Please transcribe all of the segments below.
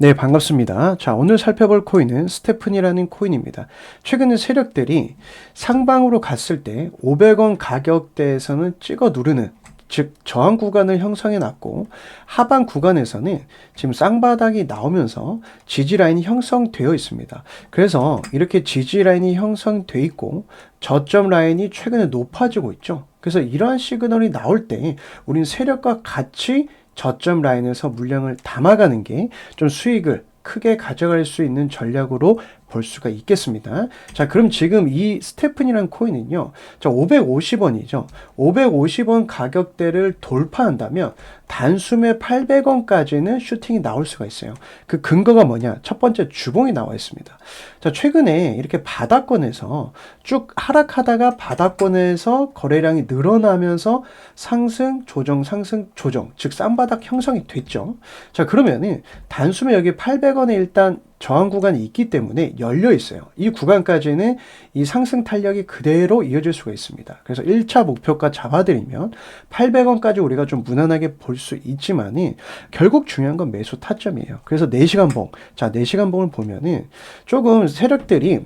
네, 반갑습니다. 자, 오늘 살펴볼 코인은 스테픈이라는 코인입니다. 최근에 세력들이 상방으로 갔을 때 500원 가격대에서는 찍어 누르는 즉 저항 구간을 형성해 놨고 하방 구간에서는 지금 쌍바닥이 나오면서 지지 라인이 형성되어 있습니다. 그래서 이렇게 지지 라인이 형성돼 있고 저점 라인이 최근에 높아지고 있죠. 그래서 이러한 시그널이 나올 때 우린 세력과 같이 저점 라인에서 물량을 담아가는 게 좀 수익을 크게 가져갈 수 있는 전략으로 볼 수가 있겠습니다. 자, 그럼 지금 이 스테픈이라는 코인은요, 자, 550원이죠. 550원 가격대를 돌파한다면 단숨에 800원까지는 슈팅이 나올 수가 있어요. 그 근거가 뭐냐? 첫 번째 주봉이 나와 있습니다. 자, 최근에 이렇게 바닥권에서 쭉 하락하다가 바닥권에서 거래량이 늘어나면서 상승, 조정, 상승, 조정, 즉 쌍바닥 형성이 됐죠. 자, 그러면은 단숨에 여기 800원에 일단 저항 구간이 있기 때문에 열려 있어요. 이 구간까지는 이 상승 탄력이 그대로 이어질 수가 있습니다. 그래서 1차 목표가 잡아드리면 800원까지 우리가 좀 무난하게 볼 수 있지만은 결국 중요한 건 매수 타점이에요. 그래서 4시간 봉. 자, 4시간 봉을 보면은 조금 세력들이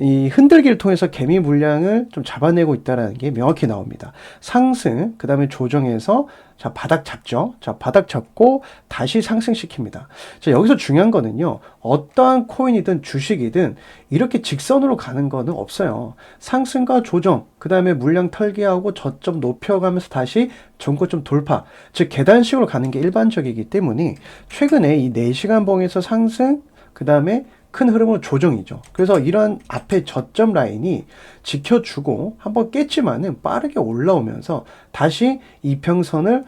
이 흔들기를 통해서 개미 물량을 좀 잡아내고 있다는 게 명확히 나옵니다. 상승, 그 다음에 조정해서 자, 바닥 잡죠. 자, 바닥 잡고 다시 상승시킵니다. 자, 여기서 중요한 거는요. 어떠한 코인이든 주식이든 이렇게 직선으로 가는 거는 없어요. 상승과 조정, 그 다음에 물량 털기하고 저점 높여가면서 다시 전고점 돌파. 즉, 계단식으로 가는 게 일반적이기 때문에 최근에 이 4시간 봉에서 상승, 그 다음에 큰 흐름으로 조정이죠. 그래서 이런 앞에 저점 라인이 지켜주고 한번 깼지만은 빠르게 올라오면서 다시 이평선을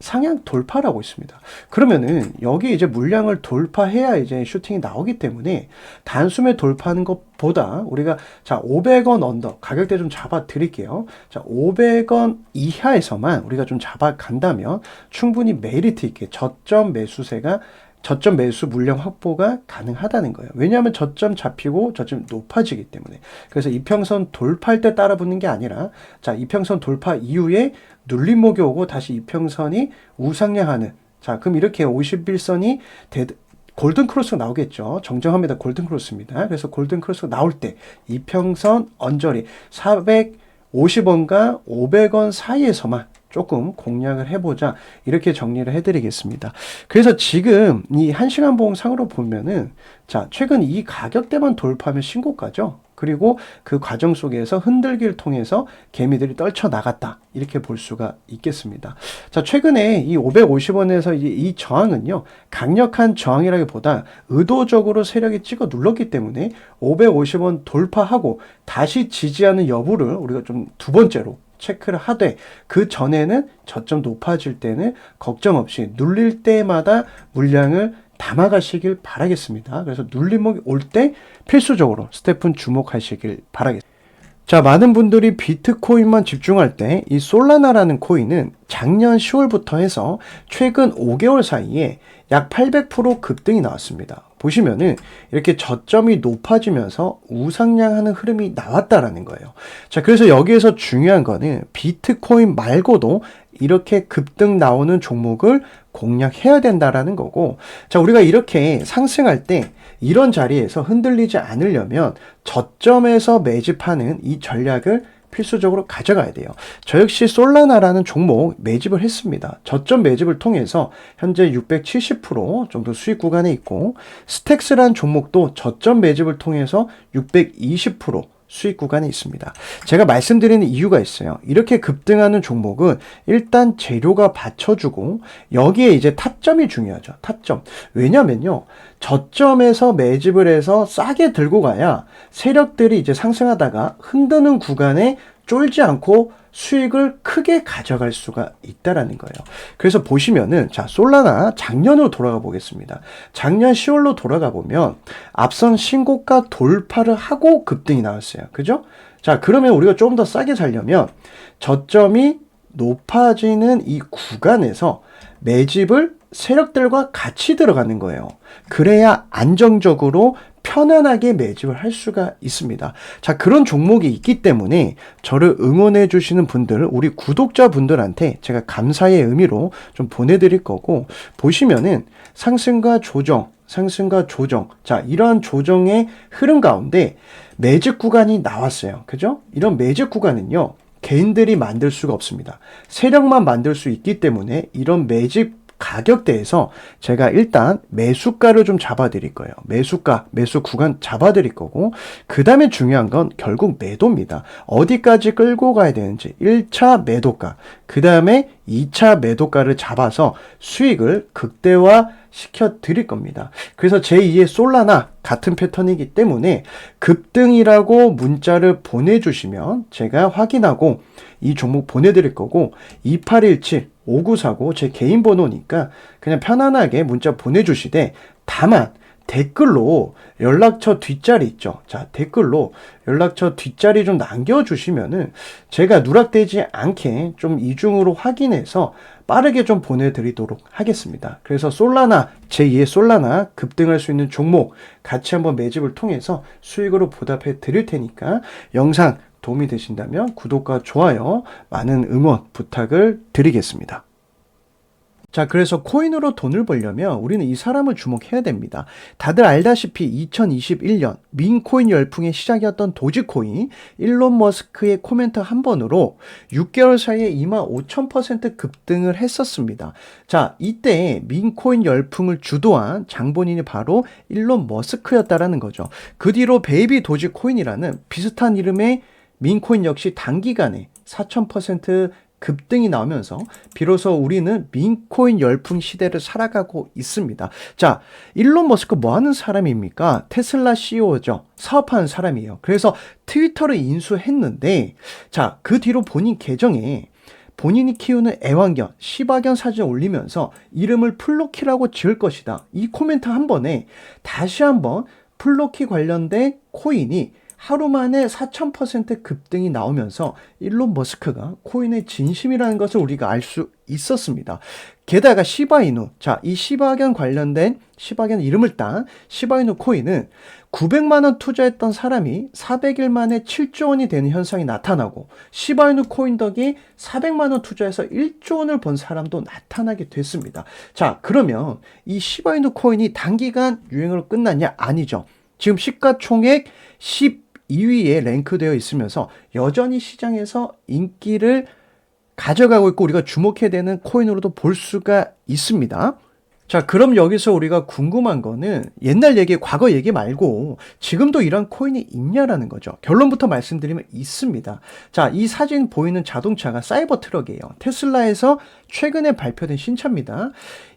상향 돌파라고 있습니다. 그러면은 여기 이제 물량을 돌파해야 이제 슈팅이 나오기 때문에 단숨에 돌파하는 것보다 우리가 자 500원 언더 가격대 좀 잡아 드릴게요. 자 500원 이하에서만 우리가 좀 잡아 간다면 충분히 메리트 있게 저점 매수세가 저점 매수 물량 확보가 가능하다는 거예요. 왜냐하면 저점 잡히고 저점 높아지기 때문에. 그래서 이평선 돌파할 때 따라 붙는 게 아니라 자, 이평선 돌파 이후에 눌림목이 오고 다시 이평선이 우상향하는 자, 그럼 이렇게 51선이 대, 골든 크로스가 나오겠죠. 정정합니다. 골든 크로스입니다. 그래서 골든 크로스가 나올 때 이평선 언저리 450원과 500원 사이에서만 조금 공략을 해보자 이렇게 정리를 해드리겠습니다. 그래서 지금 이 1시간 보험상으로 보면은 자 최근 이 가격대만 돌파하면 신고가죠. 그리고 그 과정 속에서 흔들기를 통해서 개미들이 떨쳐 나갔다. 이렇게 볼 수가 있겠습니다. 자, 최근에 이 550원에서 이, 이 저항은요, 강력한 저항이라기보다 의도적으로 세력이 찍어 눌렀기 때문에 550원 돌파하고 다시 지지하는 여부를 우리가 좀 두 번째로 체크를 하되 그 전에는 저점 높아질 때는 걱정 없이 눌릴 때마다 물량을 담아가시길 바라겠습니다. 그래서 눌림목이 올 때 필수적으로 스태픈 주목하시길 바라겠습니다. 자, 많은 분들이 비트코인만 집중할 때 이 솔라나라는 코인은 작년 10월부터 해서 최근 5개월 사이에 약 800% 급등이 나왔습니다. 보시면은 이렇게 저점이 높아지면서 우상향하는 흐름이 나왔다라는 거예요. 자, 그래서 여기에서 중요한 거는 비트코인 말고도 이렇게 급등 나오는 종목을 공략해야 된다라는 거고, 자, 우리가 이렇게 상승할 때 이런 자리에서 흔들리지 않으려면 저점에서 매집하는 이 전략을 필수적으로 가져가야 돼요. 저 역시 솔라나라는 종목 매집을 했습니다. 저점 매집을 통해서 현재 670% 정도 수익 구간에 있고 스택스라는 종목도 저점 매집을 통해서 620% 수익 구간에 있습니다. 제가 말씀드리는 이유가 있어요. 이렇게 급등하는 종목은 일단 재료가 받쳐주고 여기에 이제 타점이 중요하죠. 타점. 왜냐면요. 저점에서 매집을 해서 싸게 들고 가야 세력들이 이제 상승하다가 흔드는 구간에 쫄지 않고 수익을 크게 가져갈 수가 있다라는 거예요. 그래서 보시면은 자 솔라나 작년으로 돌아가 보겠습니다. 작년 10월로 돌아가 보면 앞선 신고가 돌파를 하고 급등이 나왔어요. 그죠? 자 그러면 우리가 좀 더 싸게 살려면 저점이 높아지는 이 구간에서 매집을 세력들과 같이 들어가는 거예요. 그래야 안정적으로 편안하게 매집을 할 수가 있습니다. 자, 그런 종목이 있기 때문에 저를 응원해 주시는 분들, 우리 구독자 분들한테 제가 감사의 의미로 좀 보내드릴 거고, 보시면은 상승과 조정, 상승과 조정. 자, 이러한 조정의 흐름 가운데 매직 구간이 나왔어요. 그죠? 이런 매직 구간은요. 개인들이 만들 수가 없습니다. 세력만 만들 수 있기 때문에 이런 매직 가격대에서 제가 일단 매수가를 좀 잡아 드릴 거예요. 매수가, 매수 구간 잡아 드릴 거고, 그 다음에 중요한 건 결국 매도입니다. 어디까지 끌고 가야 되는지. 1차 매도가, 그 다음에 2차 매도가를 잡아서 수익을 극대화 시켜 드릴 겁니다. 그래서 제2의 솔라나 같은 패턴이기 때문에 급등이라고 문자를 보내주시면 제가 확인하고 이 종목 보내드릴 거고 2817 5949 제 개인 번호니까 그냥 편안하게 문자 보내주시되 다만 댓글로 연락처 뒷자리 있죠. 자, 댓글로 연락처 뒷자리 좀 남겨주시면은 제가 누락되지 않게 좀 이중으로 확인해서 빠르게 좀 보내드리도록 하겠습니다. 그래서 솔라나, 제2의 솔라나 급등할 수 있는 종목 같이 한번 매집을 통해서 수익으로 보답해 드릴 테니까 영상 도움이 되신다면 구독과 좋아요, 많은 응원 부탁을 드리겠습니다. 자, 그래서 코인으로 돈을 벌려면 우리는 이 사람을 주목해야 됩니다. 다들 알다시피 2021년 민코인 열풍의 시작이었던 도지코인, 일론 머스크의 코멘트 한 번으로 6개월 사이에 2만 5천% 급등을 했었습니다. 자, 이때 민코인 열풍을 주도한 장본인이 바로 일론 머스크였다라는 거죠. 그 뒤로 베이비 도지코인이라는 비슷한 이름의 민코인 역시 단기간에 4,000% 급등이 나오면서 비로소 우리는 민코인 열풍 시대를 살아가고 있습니다. 자, 일론 머스크 뭐 하는 사람입니까? 테슬라 CEO죠. 사업하는 사람이에요. 그래서 트위터를 인수했는데 자, 그 뒤로 본인 계정에 본인이 키우는 애완견, 시바견 사진을 올리면서 이름을 플로키라고 지을 것이다. 이 코멘트 한 번에 다시 한번 플로키 관련된 코인이 하루 만에 4,000% 급등이 나오면서 일론 머스크가 코인의 진심이라는 것을 우리가 알 수 있었습니다. 게다가 시바이누, 자, 이 시바견 관련된 시바견 이름을 딴 시바이누 코인은 900만 원 투자했던 사람이 400일 만에 7조 원이 되는 현상이 나타나고 시바이누 코인 덕에 400만 원 투자해서 1조 원을 번 사람도 나타나게 됐습니다. 자, 그러면 이 시바이누 코인이 단기간 유행으로 끝났냐? 아니죠. 지금 시가총액 10 2위에 랭크되어 있으면서 여전히 시장에서 인기를 가져가고 있고 우리가 주목해야 되는 코인으로도 볼 수가 있습니다. 자, 그럼 여기서 우리가 궁금한 거는 옛날 얘기, 과거 얘기 말고 지금도 이런 코인이 있냐라는 거죠. 결론부터 말씀드리면 있습니다. 자, 이 사진 보이는 자동차가 사이버 트럭이에요. 테슬라에서 최근에 발표된 신차입니다.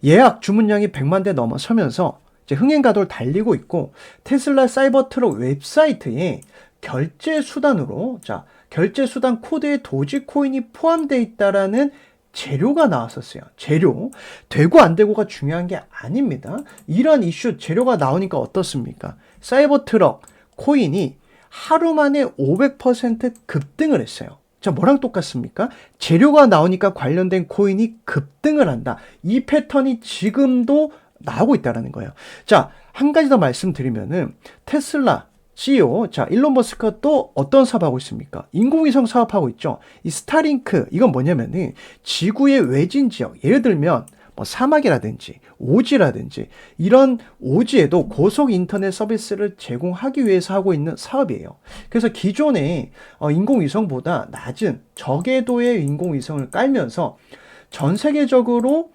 예약 주문량이 100만 대 넘어서면서 흥행 가도를 달리고 있고 테슬라 사이버 트럭 웹사이트에 결제 수단으로 자 결제 수단 코드에 도지코인이 포함되어 있다라는 재료가 나왔었어요. 재료. 되고 안 되고가 중요한 게 아닙니다. 이런 이슈 재료가 나오니까 어떻습니까? 사이버 트럭 코인이 하루 만에 500% 급등을 했어요. 자, 뭐랑 똑같습니까? 재료가 나오니까 관련된 코인이 급등을 한다. 이 패턴이 지금도 나오고 있다라는 거예요. 자, 한 가지 더 말씀드리면은 테슬라 CEO, 자, 일론 머스크가 또 어떤 사업하고 있습니까? 인공위성 사업하고 있죠. 이 스타링크, 이건 뭐냐면은 지구의 외진 지역, 예를 들면 뭐 사막이라든지 오지라든지 이런 오지에도 고속 인터넷 서비스를 제공하기 위해서 하고 있는 사업이에요. 그래서 기존의 어, 인공위성보다 낮은 저궤도의 인공위성을 깔면서 전 세계적으로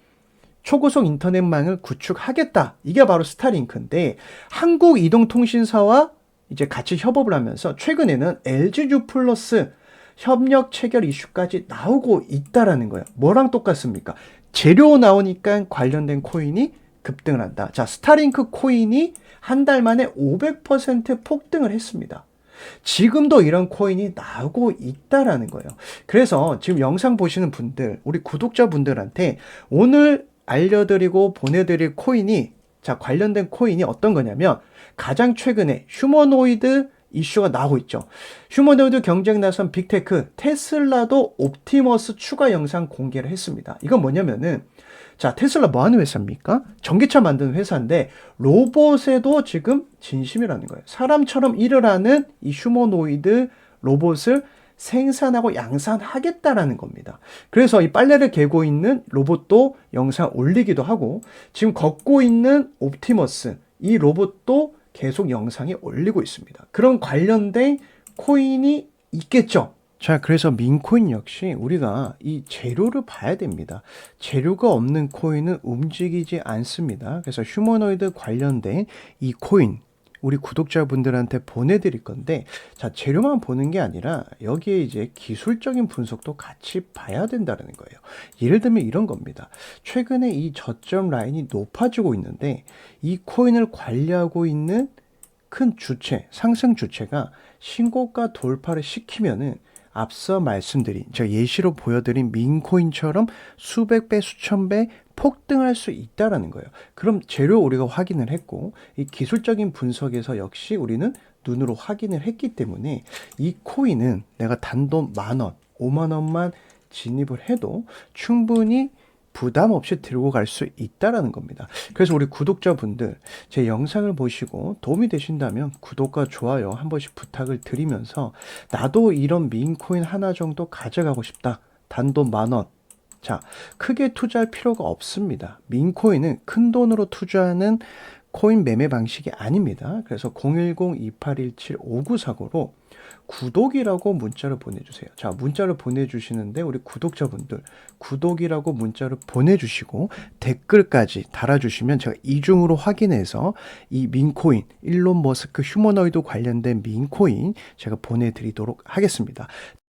초고속 인터넷망을 구축하겠다. 이게 바로 스타링크인데 한국 이동통신사와 이제 같이 협업을 하면서 최근에는 LGU 플러스 협력 체결 이슈까지 나오고 있다라는 거예요. 뭐랑 똑같습니까? 재료 나오니까 관련된 코인이 급등을 한다. 자, 스타링크 코인이 한 달 만에 500% 폭등을 했습니다. 지금도 이런 코인이 나오고 있다라는 거예요. 그래서 지금 영상 보시는 분들, 우리 구독자분들한테 오늘 알려드리고 보내드릴 코인이 자 관련된 코인이 어떤 거냐면 가장 최근에 휴머노이드 이슈가 나오고 있죠. 휴머노이드 경쟁 나선 빅테크 테슬라도 옵티머스 추가 영상 공개를 했습니다. 이건 뭐냐면은 자, 테슬라 뭐 하는 회사입니까? 전기차 만드는 회사인데 로봇에도 지금 진심이라는 거예요. 사람처럼 일을 하는 이 휴머노이드 로봇을 생산하고 양산하겠다라는 겁니다. 그래서 이 빨래를 개고 있는 로봇도 영상 올리기도 하고 지금 걷고 있는 옵티머스 이 로봇도 계속 영상에 올리고 있습니다. 그런 관련된 코인이 있겠죠. 자, 그래서 민코인 역시 우리가 이 재료를 봐야 됩니다. 재료가 없는 코인은 움직이지 않습니다. 그래서 휴머노이드 관련된 이 코인 우리 구독자분들한테 보내드릴 건데, 자, 재료만 보는 게 아니라 여기에 이제 기술적인 분석도 같이 봐야 된다는 거예요. 예를 들면 이런 겁니다. 최근에 이 저점 라인이 높아지고 있는데, 이 코인을 관리하고 있는 큰 주체, 상승 주체가 신고가 돌파를 시키면은 앞서 말씀드린 제가 예시로 보여드린 민코인처럼 수백 배, 수천 배 폭등할 수 있다라는 거예요. 그럼 재료 우리가 확인을 했고 이 기술적인 분석에서 역시 우리는 눈으로 확인을 했기 때문에 이 코인은 내가 단돈 만 원, 오만 원만 진입을 해도 충분히 부담 없이 들고 갈 수 있다라는 겁니다. 그래서 우리 구독자분들 제 영상을 보시고 도움이 되신다면 구독과 좋아요 한 번씩 부탁을 드리면서 나도 이런 민코인 하나 정도 가져가고 싶다. 단돈 만 원. 자, 크게 투자할 필요가 없습니다. 민코인은 큰 돈으로 투자하는 코인 매매 방식이 아닙니다. 그래서 010-2817-5949로 구독이라고 문자를 보내주세요. 자, 문자를 보내주시는데 우리 구독자분들 구독이라고 문자를 보내주시고 댓글까지 달아주시면 제가 이중으로 확인해서 이 민코인, 일론 머스크 휴머노이드 관련된 민코인 제가 보내드리도록 하겠습니다.